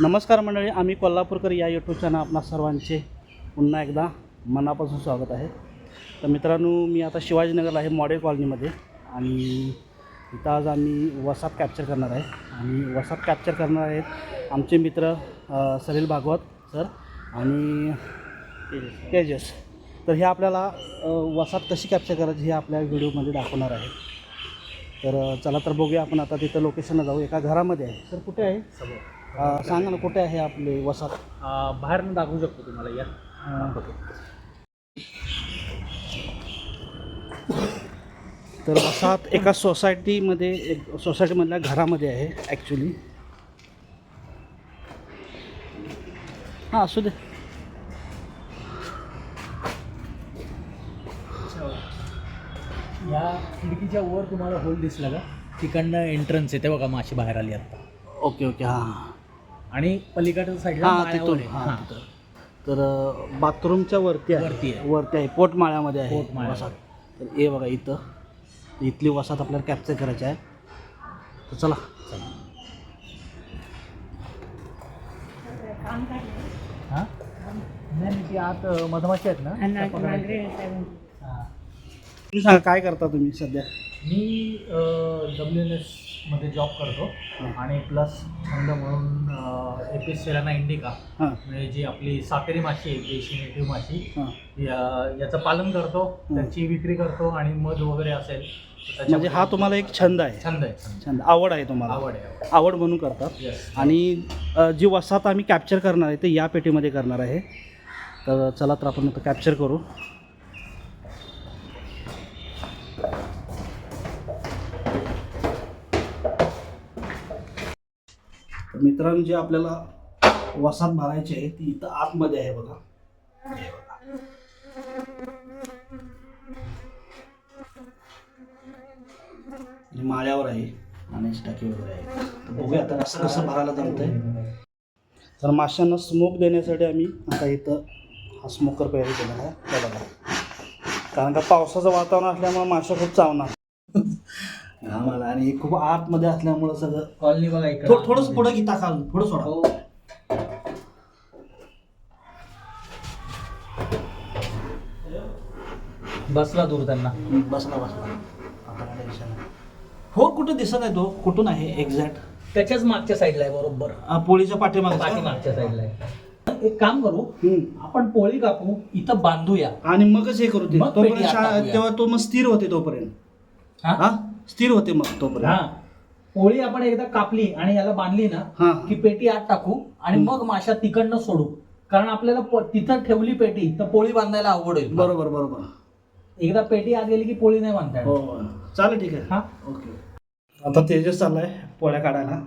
नमस्कार मंडळी आम्ही कोल्हापूरकर या यूट्यूब चॅनल आपणा सर्वांचे पुन्हा एकदा मनापासून स्वागत आहे. तर मित्रांनो मी आता शिवाजीनगरला आहे मॉडेल कॉलनीमध्ये आणि इथं आज आम्ही वसाप कॅप्चर करणार आहे. आणि वसाप कॅप्चर करणार आहेत आमचे मित्र सलील भागवत सर आणि तेजस. तर हे आपल्याला वसाप कशी कॅप्चर करायची हे आपल्या व्हिडिओमध्ये दाखवणार आहे. तर चला तर बघूया आपण आता तिथं लोकेशनला जाऊ. एका घरामध्ये आहे. सर कुठे आहे? अ, सांगा ना कुठे आहे आपले वसात बाहेरनं दाखवू शकतो तुम्हाला या. तर वसाहत एका सोसायटीमध्ये एक सोसायटीमधल्या घरामध्ये आहे ॲक्च्युली हां असू दे. या खिडकीच्या वर तुम्हाला होल दिसला का? तिकडनं एंट्रन्स आहे ते बघा माशी बाहेर आली आता? ओके ओके हां हां. आणि पलीकडच्या साईडला हां माळ्यावर तिथून आहे. हां हां. तर अ, बाथरूमच्या वरती आहे वरती आहे. वरती आहे पोटमाळ्यामध्ये आहे पोटमाळ्यावर. वसाहत तर हे बघा इथं इथली वसाहत आपल्याला कॅप्चर करायची आहे तर चला हां? नाही नाही, ती आत अ, मधमाशी आहेत ना त्या पकडायच्या. हां. तुम्ही सांगा काय करता तुम्ही सध्या? मी डब्ल्यू एन एसमध्ये जॉब करतो. आणि प्लस छंद म्हणून एपिस सेलाना इंडिका हां. म्हणजे जी आपली सातेरी माशी आहे देशी नेटिव्ह माशी या- याचं पालन करतो त्याची विक्री करतो आणि मध वगैरे असेल तर त्याच्या- म्हणजे हा तुम्हाला एक छंद आहे. छंद आहे छंद. छंद. आवड आहे तुम्हाला. आवड आहे आवड म्हणून करतात. आणि अ, जी वसाहत आम्ही कॅप्चर करणार आहे ते या पेटीमध्ये करणार आहे. तर चला तर आपण आता कॅप्चर करू. मित्रांनो जे आपल्याला वसात भरायची आहे ती इथं आतमध्ये आहे बघा. हे बघा. माळ्यावर आहे आणि टाकी वगैरे आहे बघूया आता कसं कसं भरायला जमतंय. तर माशांना स्मोक देण्यासाठी आम्ही आता इथं हा स्मोकर तयारी केलेला आहे. बघा. कारण का पावसाचं वातावरण असल्यामुळे माशा खूप चावणार. आम्हाला. आणि हे खूप आतमध्ये असल्यामुळं सगळं कॉलनी बघा इकडे. थोडं थोडंच पुढं की टाका थोडं सोडा. हो. बसला दूर त्यांना. बसला बसला. आता काय टेन्शन नाही. हो कुठं दिसत आहे तो? कुठून आहे? एक्झॅक्ट त्याच्याच मागच्या साईडला आहे बरोबर. पोळीच्या पाठीमागे पाठीमागच्या साईडला आहे. एक काम करू. आपण पोळी कापू इथं बांधूया. आणि मगच हे करू ते. मग पेटी शा-. तेव्हा तो मग स्थिर होते तोपर्यंत. हा? हा? स्थिर होते मग हा. तोपर्यंत पोळी आपण एकदा कापली आणि याला बांधली ना हा. की पेटी आत टाकू आणि मग माशा तिकडनं सोडू. कारण आपल्याला प- तिथं ठेवली पेटी तर पोळी बांधायला अवघड होईल बरोबर बरोबर. एकदा पेटी आत गेली की पोळी नाही बांधता हो येणार. हो. चालेल ठीक आहे. हा. ओके. आता तेजस चाललाय पोळ्या काढायला.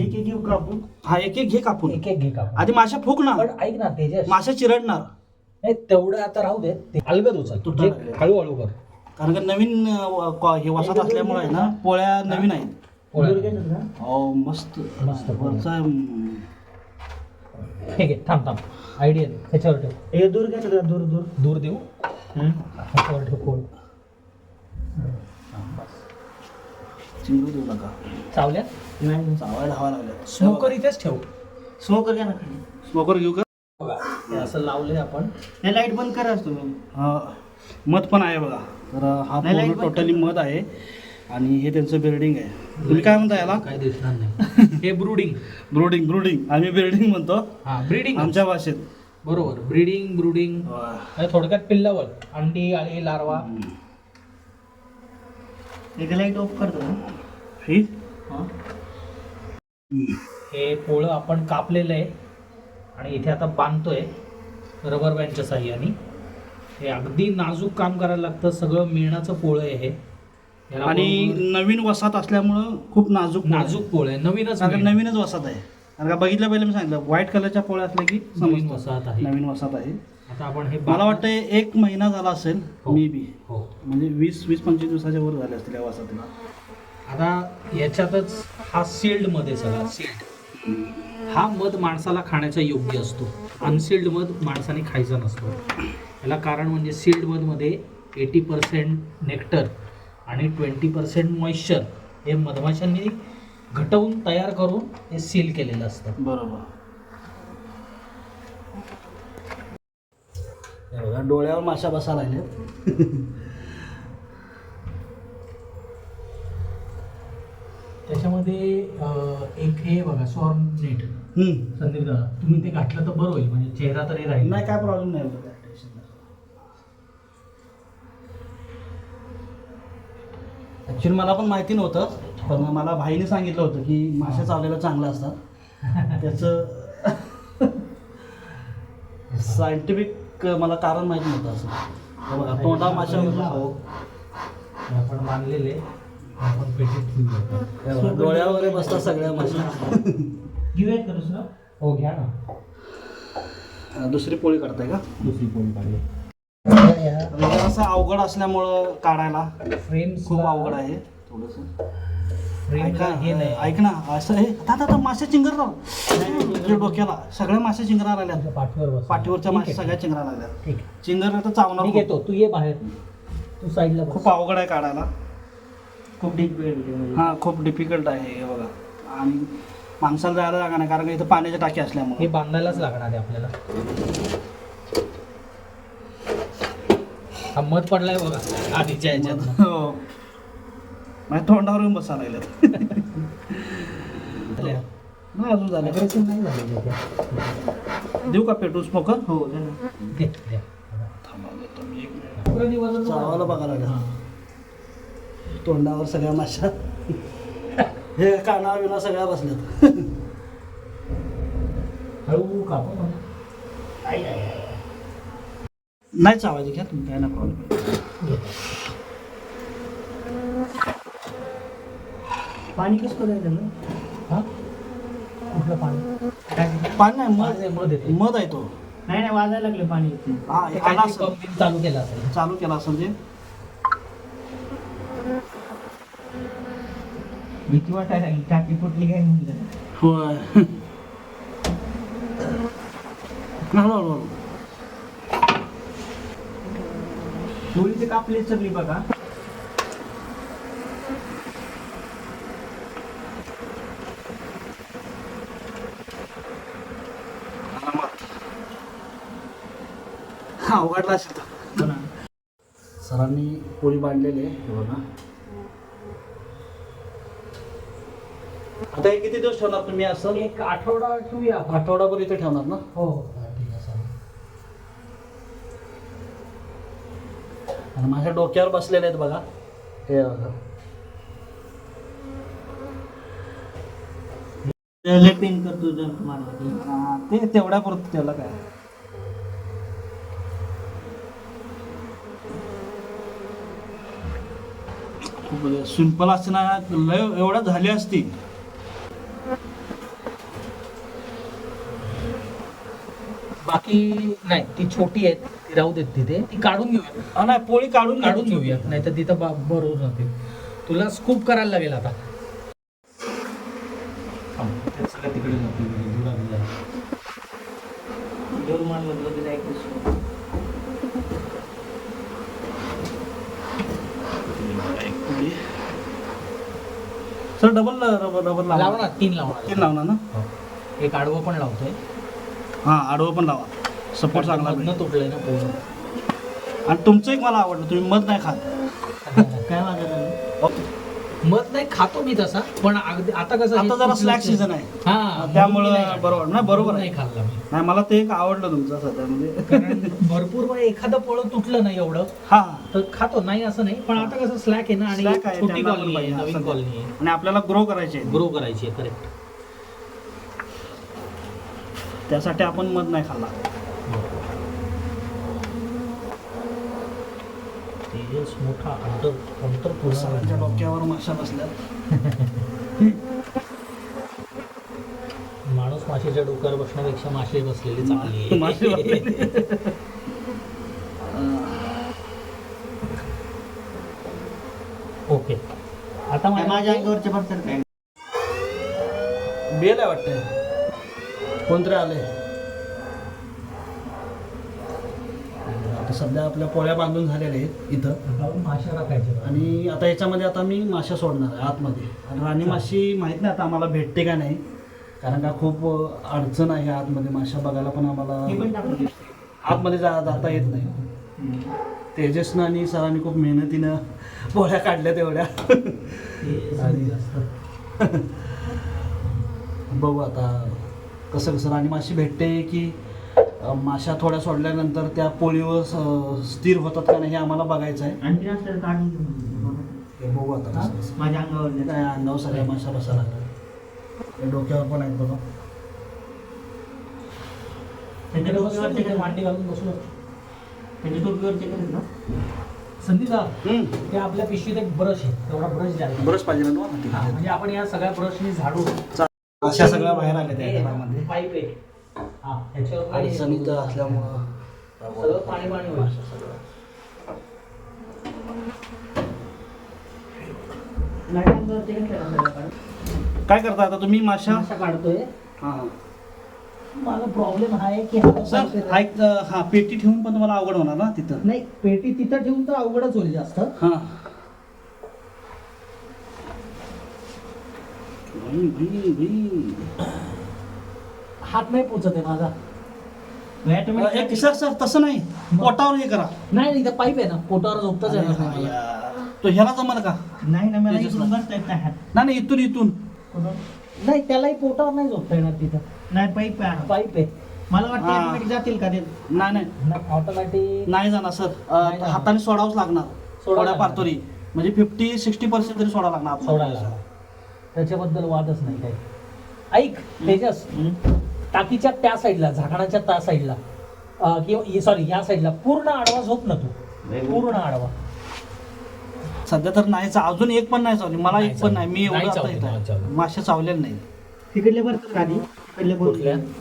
एक एक घेऊ कापून हा एक एक घे कापून एक एक घे का आधी माशा फुक ना पण ऐक ना तेजस. माशा चिरडणार. नाही तेवढं आता राहू दे. ते अलगद उचल तू जे. हळूहळू कर. कारण का नवीन अं, क- हे वसात असल्यामुळे आहे ना पोळ्या नवीन आहेत. पोळ्या. हो मस्त. मस्त पोळ्या. वरचा हम्म. हे घे थांब थांब. आयडिया त्याच्यावर ठेव. हे दूर घ्या सगळ्यात दूर दूर. दूर देऊ. त्याच्यावर ठेव पोळी चिंगू देऊ नका. चावल्या नाही चावायला हवा लागल्या स्मोकर इथेच ठेव. स्मोकर घ्या ना स्मोकर घेऊ का? बघा हे असं लावलंय आपण. हे लाइट बंद करा तुम्ही. मध पण आहे बघा. तर हा पूर्ण टोटली मध आहे. आणि हे त्यांचं बिल्डिंग आहे. तुम्ही काय म्हणता याला? काय दिसणार नाही. हे ब्रुडिंग ब्रोडिंग ब्रोडिंग आम्ही बिल्डिंग म्हणतो. हा ब्रीडिंग आमच्या भाषेत. बरोबर. ब्रीडिंग ब्रुडिंग थोडक्यात पिल्लावर. अंडी आळी लार्वा. एक लाइट ऑफ करतो ही? हे. पोळं आपण कापलेलं आहे आणि इथे आता बांधतोय रबर बँडच्या साह्याने. हे अगदी नाजूक काम करायला लागतं सगळं मिळण्याचं पोळं आहे हे. याला आणि नवीन वसात असल्यामुळं खूप नाजूक. नाजूक पोळं आहे नवीनच मिळणं. नवीनच वसात आहे. कारण का बघितलं पहिले मी सांगितलं व्हाईट कलरच्या पोळ्या असल्या की नवीन समजतं. वसाहत आहे. नवीन वसात आहे. आता आपण हे मला वाटतं एक महिना झाला असेल हो. May be. हो. म्हणजे वीस वीस पंचवीस दिवसाच्या वर झाले असतील या वसाहतीला. आता याच्यातच हा सील्डमध्ये सगळा. सील्ड हा मध माणसाला खाण्याचा योग्य असतो. अनसिल्ड मध माणसाने खायचा नसतो. याला कारण म्हणजे सील्ड मधमध्ये एटी पर्सेंट नेक्टर आणि ट्वेंटी पर्सेंट मॉइश्चर हे मधमाशांनी घटवून तयार करून हे सील केलेलं असतं. बरोबर. हे बघा, डोळ्यावर माशा बसा लागल्या त्याच्यामध्ये अं, एक हे बघा सॉर्म नेट संदीप दादा तुम्ही ते घातलं तर बरं होईल म्हणजे चेहरा तरी राहील. नाही काय प्रॉब्लेम नाही बघा, tension नाही. ॲक्च्युली मला पण माहिती नव्हतं. पण मला भाईने सांगितलं होतं की मासे चावलेलं चांगलं असतात. त्याचं सायंटिफिक मला कारण माहिती नव्हतं असं. बघा तोंडा माशा हो. आपण पेटीत बघा, डोळ्या वगैरे बसतात सगळ्या माशा घेऊयात का दुसरं हो घ्या ना. दुसरी पोळी काढताय का? दुसरी पोळी म्हणजे असं अवघड असल्यामुळं काढायला फ्रेम खूप अवघड आहे. ऐका हे नाही. ऐक ना असं हे आता आता मासे तुझ्या डोक्याला. सगळ्या मासे चिंगरा लागल्यात तुझ्या पाठीवर पाठीवरच्या मासे सगळ्या चिंगरा आहे. चिंगर तर चावणार. घेतो. तू ये बाहेर. तू साईडला खूप अवघड आहे काढायला. खूप डिफिकल्ट हा खूप डिफिकल्ट आहे हे बघा. आणि माणसाला जायला नाही कारण का इथं पाण्याच्या टाकी हे असल्यामुळे बांधायलाच लागणार आहे आपल्याला. हा मध पडलाय बघा. आधीच्या ह्याच्यात. हो. माझ्या तोंडावर येऊन बसा लागल्यात. नाही अजून झालं. नाही झाले देऊ का पेट्रोल स्मोकर हो चावायला बघा लागेल. तोंडावर सगळ्या माशा. हे कानावर बिना सगळ्या बसल्यात. हळू कापू पण. नाही चावायचे घ्या तुम्ही. काय ना प्रॉब्लेम घे. पाणी कसं करायचं ना हा? कुठलं पाणी? पाणी नाही मध आहे, मध येते. मध आहे तो. नाही नाही वाजायला लागले पाणी. हा ते आला काहीतरी असेल. पंपिंग चालू केलं असेल. चालू केला असेल ते. भीती वाटायला लागली. टाकी फुटली काय म्हणलं? होय. हळू हळू हळू. डोळीचे कापले चरली बघा. हा उघडला असेल तर सरांनी पोळी बांधलेली आहे हे बघा. आता हे किती दिवस ठेवणार तुम्ही असं? एक आठवडा ठेवूया. आठवडाभर इथे ठेवणार ना? हो हा, ठीक आहे चालेल. आणि माझ्या डोक्यावर बसलेले आहेत बघा. हे बघा. पेन करतो की हा, ते तेवढ्या पुरतं त्याला काय? खूप सिंपल असते ना लय एवढ्या झाली असती. बाकी नाही ती छोटी आहे ती राहू देत तिथे. ती काढून घेऊया नाही पोळी काढून काढून घेऊया नाही तर तिथं बरोबर जाते तुला स्कूप करायला लागेल आता सगळ्या तिकडे जाते धुरा बिरा. जोर मारलं तर लगेच ऐकूच. सर डबल रबर रबर लाव. लावा ना तीन लावणार तीन लावणार ना? हो. एक आडवं पण लावतोय. हा आडवं पण लावा. सपोर्ट चांगला मधनं भेटेल. तुटलंय ना पूर्ण. आणि तुमचं एक मला आवडलं तुम्ही मध नाही खात. काय वाजायला लागलं? मध नाही खातो मी तसा पण अगदी आता कसं आता जरा स्लॅक सीझन आहे. हा त्यामुळं नाही बरोबर नाही बरोबर नाही खाल्ला मी. नाही मला ते एक आवडलं तुमचं सध्या म्हणजे. कारण भरपूर वेळ एखादं फळ तुटलं नाही एवढं हा. तर खातो नाही असं नाही पण आता कसं स्लॅक आहे ना आणि Slack आहे, छोटी त्यांना पण कॉलनी आहे पाहिजे नवीन असं. कॉलनी आहे. आणि आपल्याला ग्रो करायचे आहे. ग्रो करायची आहे करेक्ट त्यासाठी आपण मध नाही खाल्ला. तेजस मोठा अंतर अंतर सरांच्या पूर्ण डोक्यावर माशा बसल्या. माणूस माशीच्या डोक्यावर बसण्यापेक्षा माशी बसलेली चांगली. माशी. ओके. आता माझ्या अंगावरचे पडतात काय? बेल आहे वाटतं. कोणतरी आले आता सध्या आपल्या पोळ्या बांधून झालेल्या आहेत इथं. माशा टाकायचे आणि आता याच्यामध्ये आता मी माशा सोडणार आहे आतमध्ये. आणि राणी माशी माहीत नाही आता आम्हाला भेटते का नाही. कारण का खूप अडचण आहे आतमध्ये माशा बघायला पण आम्हाला. आतमध्ये जा जाता येत नाही. तेजसनं आणि सरांनी खूप मेहनतीनं पोळ्या काढल्या तेवढ्या. बघू आता कसं कसं राणी माशी भेटते की माशा थोड्या सोडल्यानंतर त्या पोळीवर स्थिर होतात का नाही हे आम्हाला बघायचं आहे. असलं. हे बघू आता. माझ्या अंगावर नाही. काय अंगावर सगळ्या माशा बसायला लागल्या. हे डोक्यावर पण आहेत बघा. त्याच्या डोक्यावरचे काय मांडी घालून त्याच्या काय ना? ते आपल्या पिशवीत एक ब्रश आहे. तेवढा ब्रश द्या बरंच पाहिजे ना तुम्हाला? हा, ती. म्हणजे आपण या सगळ्या ब्रशनी झाडू. माशा सगळ्या बाहेर आल्या त्या घरामध्ये पाईप आहे. हा आहे. अडचणीत असल्यामुळं सगळं पाणी पाणी होईल. सगळं. काय करता आता तुम्ही माशा? काढतोय. हां. मला प्रॉब्लेम हा आहे की हा सर हा एक हा पेटी ठेवून पण तुम्हाला अवघड होणार ना तिथं. नाही पेटी तिथं ठेवून तर अवघडच होईल जास्त. हां. भाई, भाई, भाई. हात नाही पोचत आहे माझा. एक सर सर तसं नाही. पोटावर हे करा. नाही इथं पाईप आहे ना. पोटावर झोपताच आहे. तो ह्याला जमल का? नाही ना मला त्याच्याच इकडून ना. बसता येत नाही. नाही नाही इथून इथून? नाही त्यालाही पोटावर नाही झोपता येणार तिथं. नाही पाईप आहे. पाईप आहे. मला वाटतं जातील का ते? नाही नाही. ऑटोमॅटिक नाही जाणार सर नाही. हाताने सोडावंच लागणार. लागणार. पारतोरी. म्हणजे फिफ्टी सिक्स्टी पर्सेंट तरी सोडावं लागणार. सोडायला त्याच्याबद्दल वादच नाही काही. ऐक तेजस. टाकीच्या त्या साईडला झाकणाच्या त्या साईडला किंवा सॉरी या साईडला पूर्ण आडवा झोप ना तू. पूर्ण आडवा. सध्या तर नाहीच अजून एक पण नाही चावली. मला नाही एक पण नाही. मी चावली. एवढं नाही आता चावली, नाही इथं चावली. मासे चावलेले नाही तिकडले भरतात आधी तिकडले कुठल्या? बोलले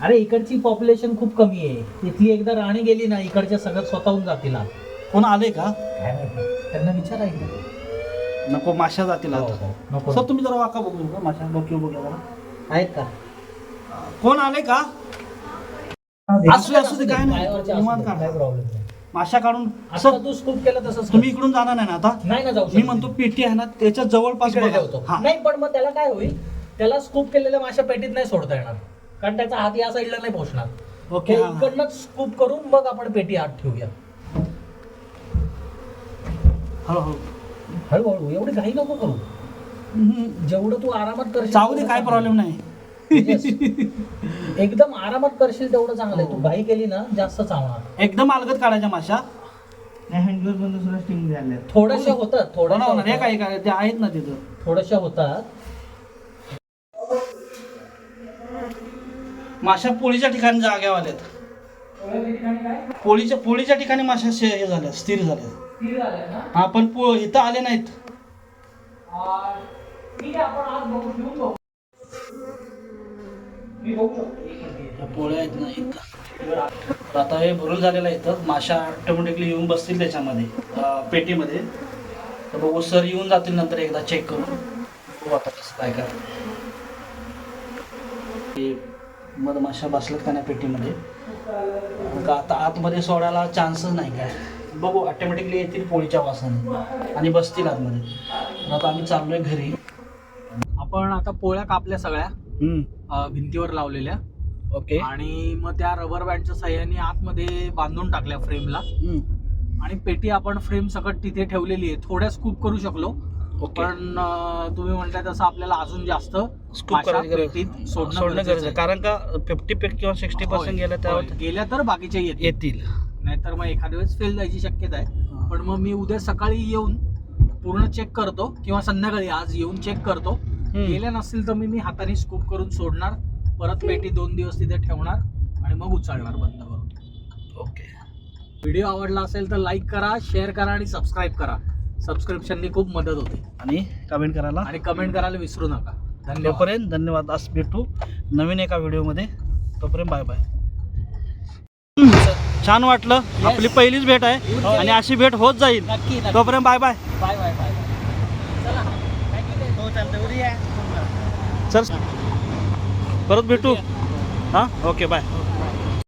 अरे इकडची पॉप्युलेशन खूप कमी आहे. इथली एकदा राणी गेली ना इकडच्या सगळ्यात स्वतःहून जातील आत. कोण आले का? काय माहिती? त्यांना विचारायचं नको माश्या जातील हो, आता. हो. नको सर तुम्ही जरा वाका बघू का? माशा डोकी बघूया जरा आहेत का? कोण आले का असू असू दे, काय नाही. असू निवांत प्रॉब्लेम माशा काढून सर तू स्कूप केलं तसंच तुम्ही इकडून जाणार नाही ना आता कर. नाही ना जाऊ मी. म्हणतो पेटी आहे ना त्याच्या जवळपास. ठेवतो. नाही पण मग त्याला काय होईल त्याला स्कूप केलेल्या माशा पेटीत नाही सोडता येणार कारण त्याचा हात या साईडला नाही पोहोचणार ओके ते. इकडनंच स्कूप करून मग आपण पेटी आत ठेवूया हळूहळू हळूहळू एवढी घाई नको करू. जेवढं तू आरामात करशील चावू दे काय. प्रॉब्लेम नाही. एकदम आरामात करशील तेवढं चांगलं आहे. तू घाई केली ना जास्त चावणार. एकदम अलगत काढायच्या माशा नाही हँडग्लोव बंद सुद्धा स्टिंग झाले थोड्याशा होतात होणार होणार हे थोड्याशा काय ते आहेत ना तिथं. थोड्याशा होतात. माशा पोळीच्या ठिकाणी जाग्या आल्यात. पोळीच्या पोळीच्या ठिकाणी माशा शे- हे झाल्या स्थिर झाल्या हा पण पो इथं आले नाहीत. पोळ्या आहेत ना इथं आता हे भरून झालेलं आहे इथं माशा ऑटोमॅटिकली येऊन बसतील त्याच्यामध्ये पेटीमध्ये. तर बघू सर येऊन जातील नंतर एकदा चेक करून. बघू आता कसं काय काय. ते मधमाशा बसल्यात का नाही पेटीमध्ये? का आता आतमध्ये सोडायला चान्सच नाही काय? बघू ऑटोमॅटिकली येतील पोळीच्या वासाने. आणि बसतील आतमध्ये. आता आम्ही चाललोय घरी. आपण आता पोळ्या कापल्या सगळ्या. अं, भिंतीवर लावलेल्या. ओके. आणि मग त्या रबर बँडच्या साह्याने आतमध्ये बांधून टाकल्या फ्रेमला. आणि पेटी आपण फ्रेम सकट तिथे ठेवलेली आहे. थोड्या स्कूप करू शकलो. ओके. पण अं, तुम्ही म्हणताय तसं आपल्याला अजून जास्त स्कूप माशा करायची गरज पेटीत सोडणं सोडणं गरजेचं गरजेचं आहे आहे. कारण का फिफ्टी पे किंवा सिक्स्टी पर्सेंट होय, गेल्या होय. त्यावर गेल्या तर बाकीच्या येतील. येतील. नाहीतर मग एखाद्या वेळेस फेल जायची शक्यता आहे. पण मग मी उद्या सकाळी येऊन पूर्ण चेक करतो किंवा संध्याकाळी आज येऊन चेक करतो. गेल्या नसतील तर मी मी हाताने स्कूप करून सोडणार. परत पेटी दोन दिवस तिथे ठेवणार आणि मग उचलणार बंद करून. ओके. व्हिडिओ आवडला असेल तर लाईक करा शेअर करा आणि सबस्क्राईब करा. सबस्क्रिप्शननी खूप मदत होते. आणि कमेंट करायला? आणि कमेंट करायला विसरू नका. धन्यवाद. धन्यवाद. आज भेटू नवीन एका व्हिडिओमध्ये. तोपर्यंत बाय बाय छान वाटलं. आपली पहिलीच भेट आहे. आणि अशी भेट होत जाईल. तोपर्यंत bye bye bye bye bye चला काय केलंय? हो चालतं उद्या या. चल परत भेटू. हां? Okay bye.